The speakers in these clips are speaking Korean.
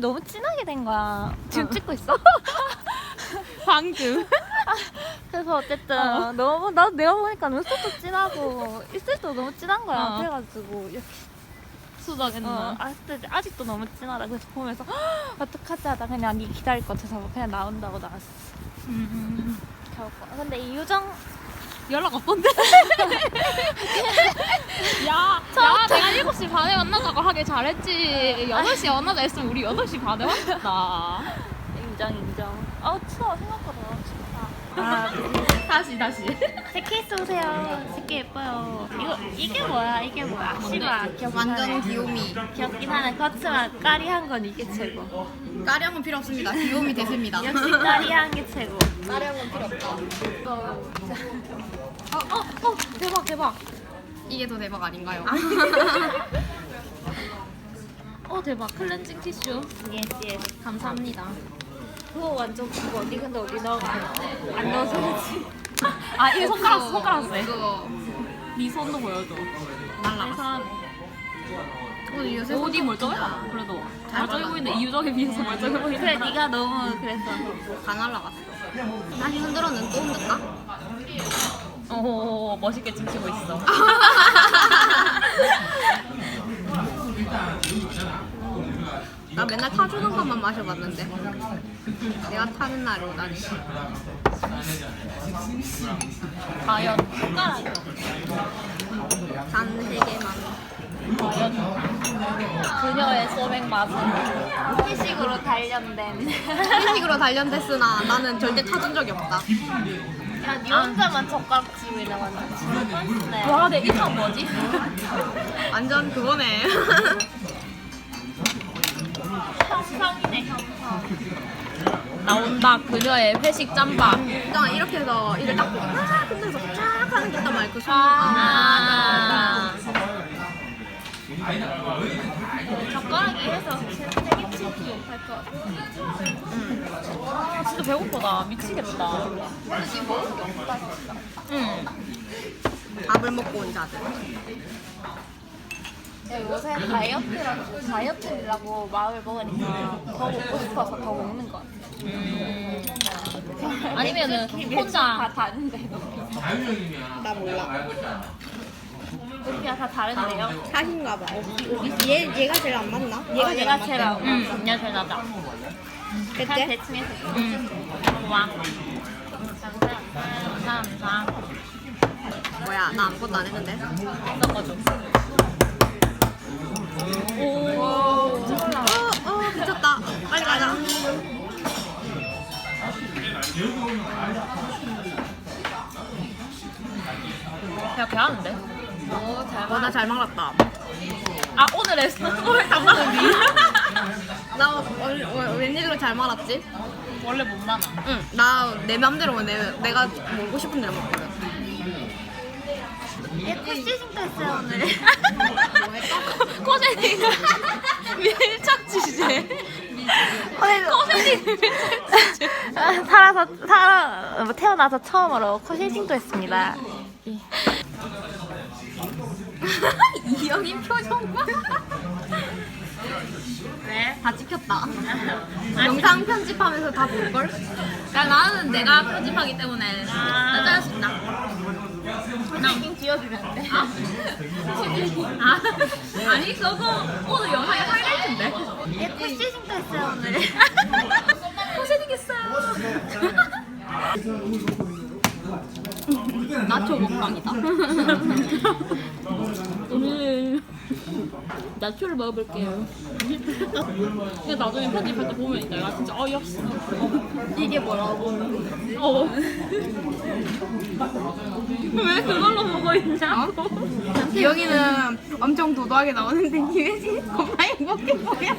너무 진하게 된 거야. 지금 찍고 있어? 방금. 그래서 어쨌든 어. 너무 나도 내가 보니까 눈썹도 진하고 입술도 너무 진한 거야. 어. 그래가지고 이렇게 수정했나? 어, 아직도 아직도 너무 진하다. 그래서 보면서 "헉, 어떡하지 하다 그냥 니 기다릴 것 같아서 그냥 나온다고 나왔어. 음. 겨우 거. 근데 이 유정 연락 없던데? 야, 야, 내가 7시 반에 만나자고 하길 잘했지. 8시에 만나자 했으면 우리 8시 반에 만났다. 인정 인정. 아 추워 생각보다 너무 춥다. 아, 다시, 다시. 제 케이스 오세요. 되게 예뻐요. 이거 이게 뭐야? 이게 뭐야? 씨바 귀엽긴 완전 하네. 귀요미. 귀엽긴 하네. 그렇지만 까리한 건 이게 최고. 까령은 필요 없습니다. 귀요미 대세입니다. 역시 까리한 게 최고. 까령은 필요 없다. 어, 어, 대박, 대박. 이게 더 대박 아닌가요? 어, 대박. 클렌징 티슈. 예스 예스. 감사합니다. 그거 완전 그거 어디 근데 어디 넣어가 안 넣어서 그렇지. 아, 이게 손가락, 손가락 세. 그거 네 손도 보여줘. 날라갔어. 오늘 요새 어디 멀쩡해? 그래도 멀쩡해 보이는데 이유정에 비해서 멀쩡해 보이네. 그래 네가 너무 그래서. 다 날라갔어. 다시 흔들어는 또 흔들까? 오, 멋있게 춤추고 있어. 나 맨날 타주는 것만 마셔봤는데. 내가 타는 날이 오다니. 과연 손가락. 단세 개만. 그녀의 소맥 맛은 피식으로 단련된. 회식으로 단련됐으나 나는 절대 타준 적이 없다. 야, 니 혼자만 젓가락 쥐고 있는 완전 진짜 뻔스네. 와, 내 이름 뭐지? 완전 그거네. 형성이네 형성. 나온다 그녀의 회식 짬밥. 그냥 이렇게 해서 이를 딱 아, 흔들어서 쫙 하는 게 있단 말이야. 그 손. 아. 젓가락이 해서 되게 치기 할것 같아. 아, 진짜 배고프다. 미치겠다. 응. 밥을 먹고 온 자들. 야, 요새 다이어트라고 다이어트라고 마음을 먹으니까 더 먹고 싶어서 더 먹는 것 같아. 음. 아니면은 다 혼자 다른데 나 몰라. 우리가 다 다른데요? 사신가 봐. 얘 얘가 제일 안 맞나? 얘가 얘가 제일 안 응, 그냥 잘 나다. 그냥 그때? 대충 해서 응. 고마워. 감사합니다. 뭐야? 나 아무것도 안 했는데. 어떤 거죠? 오. 어, 어, 미쳤다. 빨리 가자. 배가 개하는데? 어, 나잘 말았다. 아, 오늘 했어? 오늘 담당은 니? 나 어, 어, 웬일로 잘 말았지? 원래 못 많아. 응, 나 내 맘대로 내, 내가 먹고 싶은 대로 먹거든. 얘 코시징도 했어요 오늘 코세닝 밀착지제. 오늘 코세닝 밀착지제. 살아서 살아 뭐 태어나서 처음으로 코시징도 했습니다 이영인 표정 봐. 왜? 다 찍혔다. 영상 편집하면서 다 볼걸? 야, 나는 내가 편집하기 때문에 나 자를 수 있나? 코시징 지워주면 안 돼? 아? 아, 아니 그거 오늘 영상의 하이라이트인데 얘 코시징도 했어요 오늘 고생했어요 나초 먹방이다. 오늘 나초를 먹어볼게요 근데 나중에 편집할 때 보면 내가 진짜 어이없어 이게 뭐라고? 어. 왜 그걸로 보고 있냐고 이영이는 엄청 도도하게 나오는데 김혜진이 겁나 행복해 보여.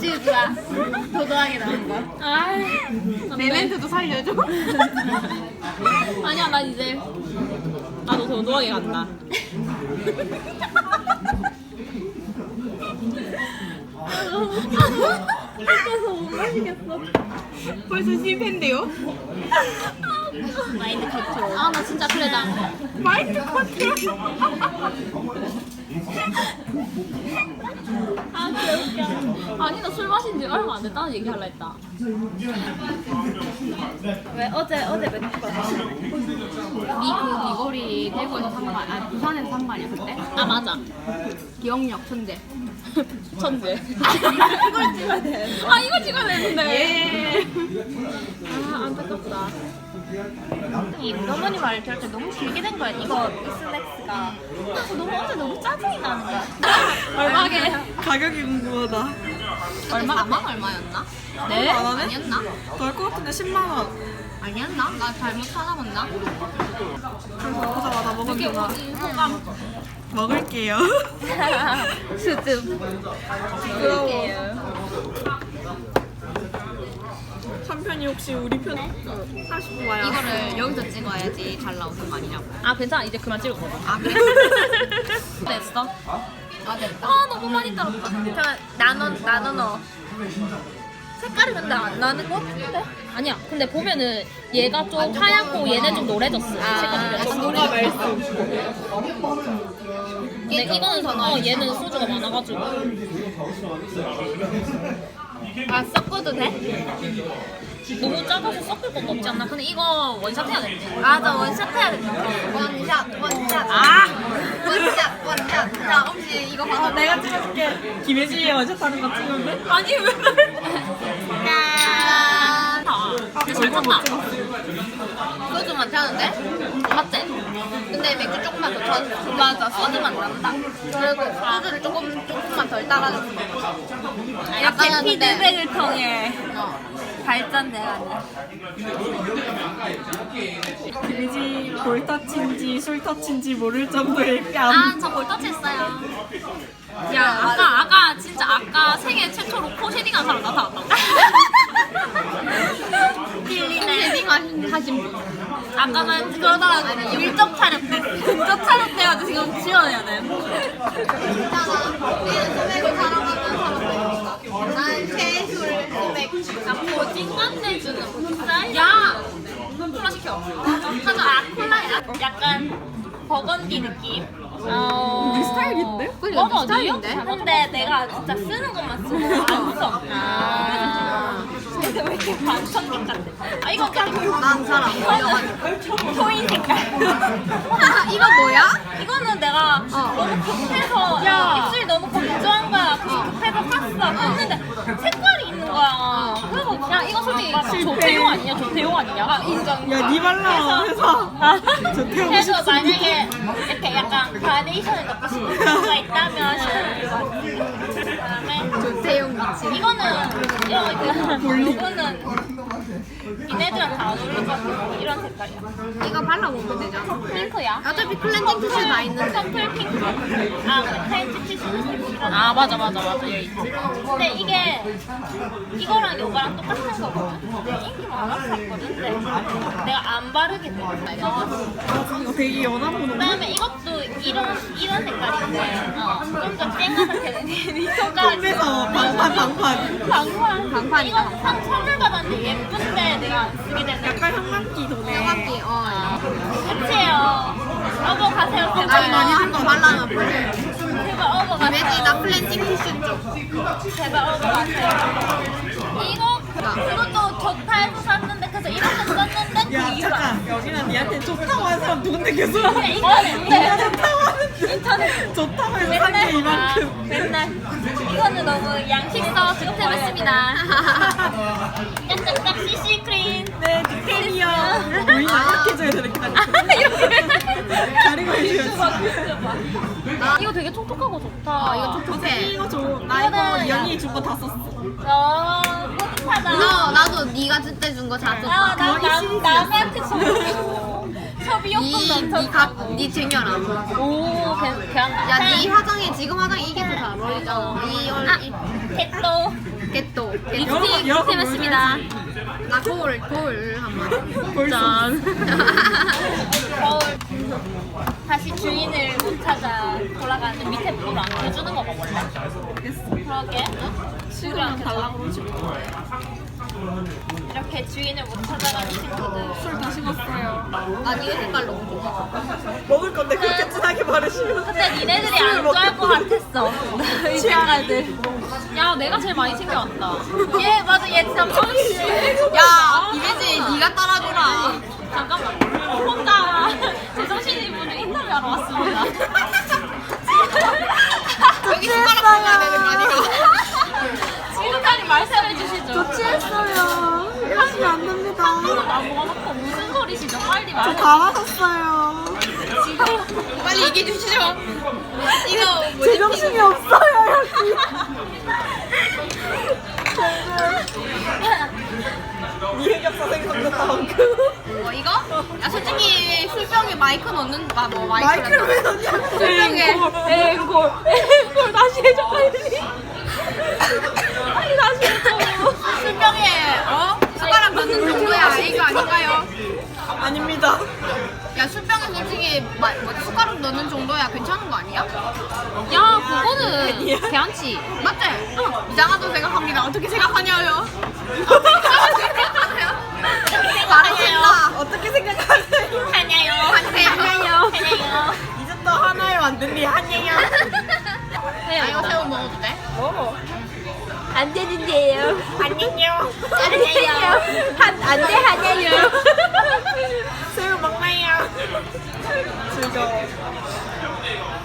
지우주가 도도하게 나온 거 내 멘트도 살려줘. 아니야 나 이제 나도 도도하게 간다 벌써 실패인데요? 마인드 컨트롤 아 나 진짜 그래 나 마이크 컨트롤. 아 개웃겨. 아니 나 술 마신 지 얼마 안 됐다는 얘기 할라 했다. 왜 어제 어제 맥주가 니그 귀걸이 대구에서 산거 아니야? 아, 부산에서 산거 아니야 그때? 아 맞아. 기억력 천재. 천재. 이걸 찍어야 돼. 아 이거 찍어야 되는데. 예. 아 안타깝다. 이 어머니 말을 들을 때 너무 길게 된 거야 이거 스낵스가 그래서 너무 어제 너무 짜증이 나는 거야 얼마게? 가격이 궁금하다. 얼마 4만 얼마였나? 네? 아니었나? 덜것 같은데 10만 원. 아니었나? 나 잘못 찾아봤나? 그래서 보자마자 이게 먹었구나. 우리 소감. 먹을게요. 수줍 부러워. 한편이 혹시 우리 편 40분 와요. 이거를 여기서 찍어야지 잘 나오는 거 아니냐고. 아 괜찮아 이제 그만 찍을 거다. 아 그래? 됐어? 아 됐다. 아 너무 많이 따랐다. 그냥 나눠 나눠 넣어 색깔이 근데 안 나는 거 같은데 아니야. 근데 보면은 얘가 좀 하얗고 얘는 좀 노래졌어. 색깔이 약간 노래. 근데 이거는 어, 얘는 소주가 많아가지고. 아 섞어도 돼? 너무 작아서 섞을 것도 없지 않나? 근데 이거 원샷 해야 되지. 맞아 원샷 해야 돼 원샷 원샷. 아! 원샷 원샷. 자 혹시 이거 봐봐. 내가 찍어줄게. 김혜진이 원샷 하는 거 찍었네? 아니 왜그 근데 잘 탔다. 소주 많다는데? 맞지? 근데 맥주 조금만 더 쳐. 맞아 소주만 난다. 그리고 소주를 조금 조금만 덜 따라줬어. 이렇게 약간은 근데- 피드백을 통해 어. 발전돼가는 김혜진이 볼 터치인지 술 터치인지 모를 정도의 뺨. 아, 저 볼터치 했어요. 야, 아까, 아까, 진짜 아까 생애 최초로 코 쉐딩한 사람 나타났다고. 헤딩 하신. 아까는 그러다가 밀접 촬영 때 근접 촬영 때가지고 지금 지원해야 돼 있잖아. 우리는 사러 가면 사러 난 최술 소맥. 아, 고진감 내주는 진짜. 야! 콜라 시켜. 하자 아 콜라야 약간 버건디 느낌 어... 우리 스타일인데? 그래, 맞아, 스타일인데? 근데 내가 진짜 쓰는 것만 쓰고 안 써. 아. 근데 왜 이렇게 반성객 같아? 아 이거 그냥 난잘안 어울려가지고. 토인 색깔. 이거 뭐야? 이거는 내가 너무 급해서 입술이 너무 건조한 거야. 그래서 급해서 샀어. 했는데 이거 솔직히 조태용 아니냐? 조태용 아니냐? 아, 인정. 야, 니 발라. 해서. 저 태우고 그래서 싶습니다. 만약에 이렇게 약간 바데이션을 넣고 싶은 거가 있다면 그다음에 조태용 미친. 이거는 이런 그 요거는 얘네들한테 안 어울릴 것 같아. 이런 색깔이야. 이거 발라보면 되잖아. 핑크야. 어차피 클렌징 티슈 다 있는데. 퍼플 핑크. 아, 그 클렌징 티슈는 이런. 아, 맞아, 맞아, 맞아. 여기 있지. 근데 이게 이거랑 이거랑 똑같은 거거든. 인기 많아서 샀거든. 근데 내가 안 바르게 돼. 이거 되게 연한 분호. 그다음에 이것도 이런 이런 색깔인데 어, 좀더 쨍하다 되는 이 손가락 그래서 방판, 방판. 방판 방판이다, 이거 상 선물 받았는데 예쁜 데 내가 안 쓰게 되는 약간 향긋기 도네. 생각이 어. 끝이에요 어버 가세요 아니 제발 한번 발라놔 볼래? 제발 어버 가세요 나 클렌징 티슈 좀. 제발 어버 가세요 이거 이것도 좋다 해서 샀는데 그래서 이렇게 썼는데 야, 그 이유가 잠깐. 여기는 니한테 좋다고 하는 사람 누군데 계속. 근데 이거는 내가 근데 좋다고. 인터넷 좋다고 해서 산게 이만큼. 아, 맨날 이거는 너무 양식서 지급해 봤습니다. 짝짝짝 CC 크림. 네, 디테일이요. 우리 약해져야 되니까. 가리고 해줘야지. 이거 되게 촉촉하고 좋다. 아 이거 촉촉해. 이거 줘. 나 이거 이영이 준 거 다 썼어. 어, 뿌듯하다. 너 나도 네가 그때 준 거다 아, 썼다. 나, 나, 남한테 엄청 니니 쟁여라. 오, 개, 개한다. 야, 네 화장에 지금 화장에 이게 더 잘 어울리잖아. 이 얼, 이 tet도. 여러 번, 여러 번 했습니다. 나 거울 거울 한 번. 짠. 거울. 다시 주인을 못 찾아 돌아가는데 밑에 물안 켜주는 거 먹을래? 그러게. 안 달라고 이렇게 주인을 못 찾아가는 친구들. 술다 식었어요. 난 이거 색깔 너무 좋아. 먹을 건데 그 근데 니네들이 안 좋아할 것것 같았어. 이 생각들. 야 내가 제일 많이 챙겨왔다. 얘 맞아 얘 진짜 펑치. 야 이배지 네가 따라줘라. 잠깐만. 혼자 제정신이 분을 인터뷰하러 왔습니다. 여기 숟가락 먹어야 되는 거 아니야? 지금까지 말씀해 주시죠. 취했어요. 이러시면 안 됩니다. 나 먹어놓고 무슨 소리시죠? 빨리 저 말해. 다 마셨어요. 빨리 얘기해 주시죠. 이거 뭐지? 제정신이 없어요, 여기. 니 흑역사 생각났다, 방금. 뭐 이거? 야 솔직히 술병에 마이크 넣는 아뭐 마이크 마이크를 왜 넣냐고. 술병에 앵콜, 앵콜 다시 해줘 빨리. 빨리 다시 해줘. 술병에 어 숟가락 넣는 정도야 이거 아닌가요? 아닙니다. 야 술병에 솔직히 마, 뭐지 숟가락 넣는 정도야 괜찮은 거 아니야? 야 그거는 괜찮지. 맞지? 어. 이상하다고 생각합니다. 어떻게 생각하냐요? 어떻게 생각하세요? 말해요. 어떻게 생각하세요? 하냐요. 하냐요. 하냐요. 이제 또 하나를 만들리 한예요. 아 이거 새우 먹어도 돼? 뭐? 안 되는데요. 안녕요. 하냐요. 한 안 돼 하냐요. 새우 먹나요? 즐거워.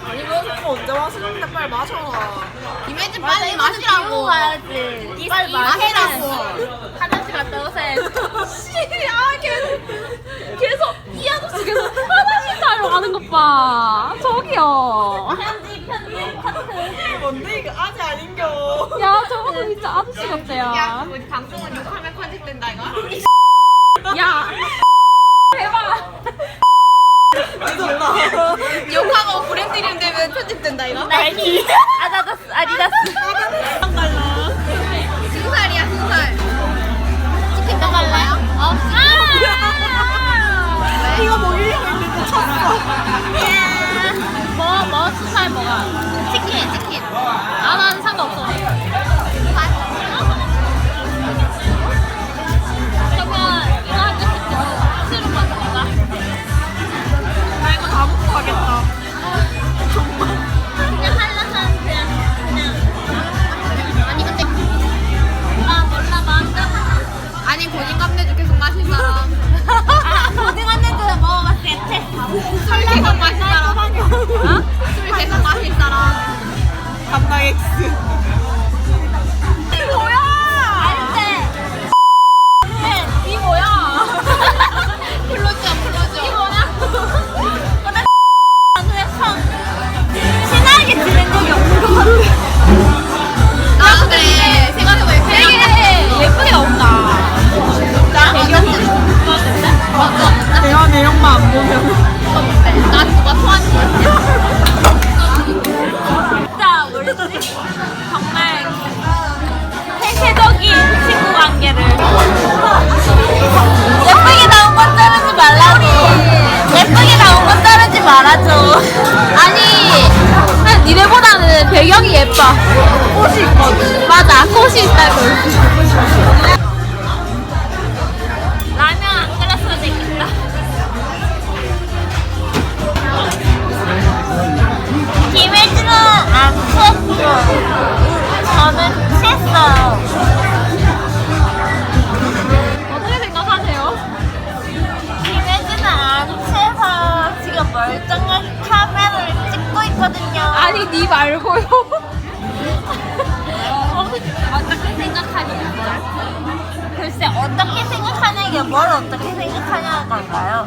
아니, 뭐, 언제 마시는데 빨리 마셔라. 김혜지 빨리 마시라고. 가야지. 빨리 마시라고. 화장실 갔다 오세요. 씨, 아 계속 계속 이 아저씨 계속 화장실 타러 가는 것 봐. 저기요. 편집 편집 카트. 뭔데, 이거 아닌겨. 야 저거 진짜 아저씨 같아요. 야, 우리 방송은 욕하면 편집된다 이거. 야. 대박. 미쳤다. 욕하고 브랜드 이름 되면 편집된다 이거. 나이키. 아다다스 아디다스. 승살이야 승살. 치킨 또 갈래요? 어? 아! 이거 먹이려고 했는데 쳤어. 뭐, 뭐, 수살 뭐가? 계속 마실 사람. 어? 술 계속 마실 사람. 감당 X. 말아줘 아니, 그냥 니네보다는 배경이 예뻐. 꽃이 있거든. 맞아, 꽃이 있다고. 니, 니 말고요. 어, 어떻게 생각하냐는 걸? 글쎄 어떻게 생각하는 게 뭘 어떻게 생각하냐는 걸까요?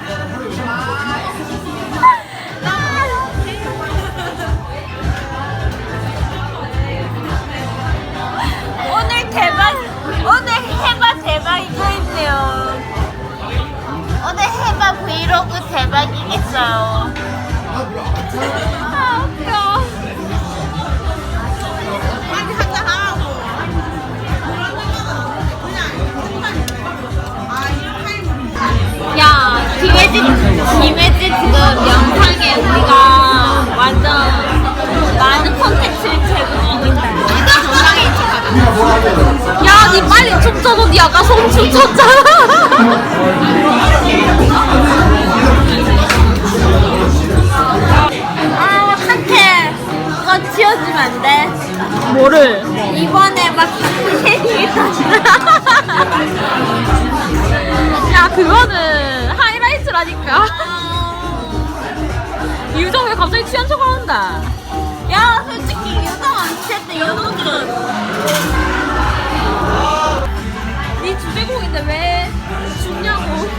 오늘 대박 오늘 해바 대박이고 있네요 오늘 해바 브이로그 대박이겠어요 아 웃겨 너도 니 아까 송충 쳤잖아. 아 어떡해. 이거 지워주면 안 돼. 뭐를? 이번에 막 캐릭터. 야 그거는 하이라이트라니까. 아. 유정이 갑자기 취한 척을 한다. 주제곡인데 왜 죽냐고.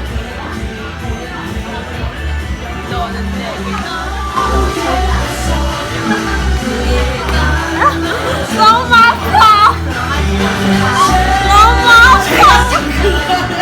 너무 아파 너무 아파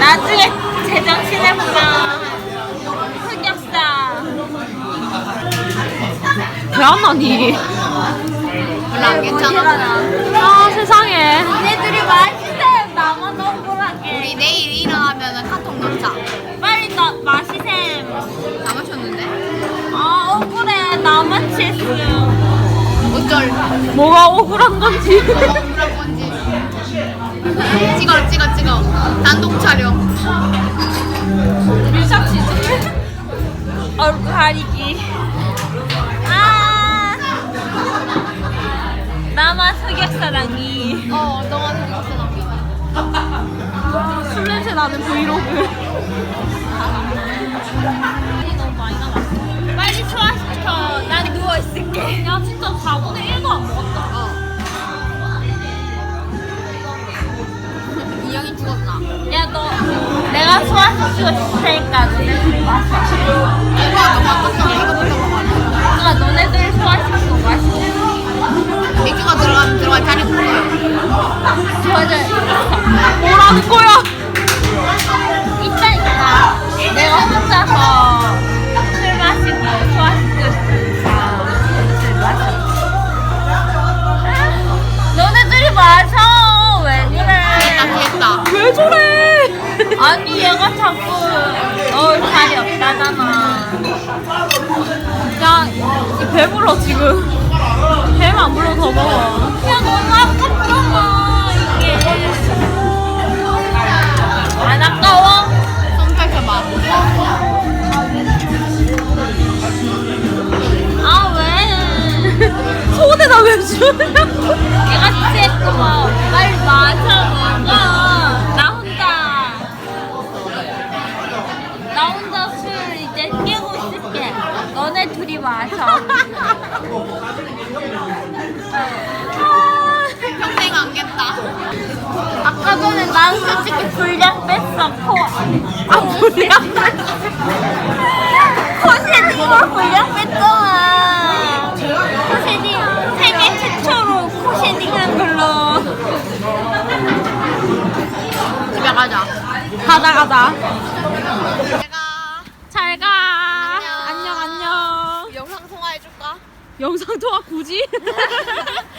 나중에 제정신해보면 흑역사 왜안 나니? 별로 안 괜찮아. 아 세상에. 얘들이 마시셈 나만 억울하게 우리 내일 일어나면 카톡 넣자. 빨리 나 마시셈 다 마셨는데? 아 억울해 나만 취했음 어쩔. 뭐가 억울한 건지. 찍어, 찍어, 찍어. 단독 촬영. 밀착시지. 얼굴 가리기 아 나만 흑역사랑이 어, 너가 생각해 나술 냄새 나는 브이로그. 너무 많이 남았어 빨리 소화시켜 난 소화시키고 싶을 테니까 너네들이 마셔 이거 너무 아깝잖아. 이거부터 먹어라. 그러니까 너네들이 소화시키고 마시고 맥주가 들어가면 들어갈 자리 없어요. 맞아 뭐라는 거야? 있다니까 내가 혼자서 자꾸 넣을 자리 없다잖아 야, 이 배불러 지금. 배만 안 불러 더 먹어. 야 너무 아깝잖아 이게 안 아까워? 손 펼쳐봐. 아 왜? 손에다 왜 주냐고. 얘가 취했구만 빨리 마 마셔 평생 안 겠다. 아까 전에 난 솔직히 분량 뺐어 코. 아, 분량 코쉐딩으로 분량 뺐잖아 코쉐딩 세계 최초로 코쉐딩한 걸로 집에 가자. 가자 가자. 영상 통화해줄까? 영상 통화 굳이?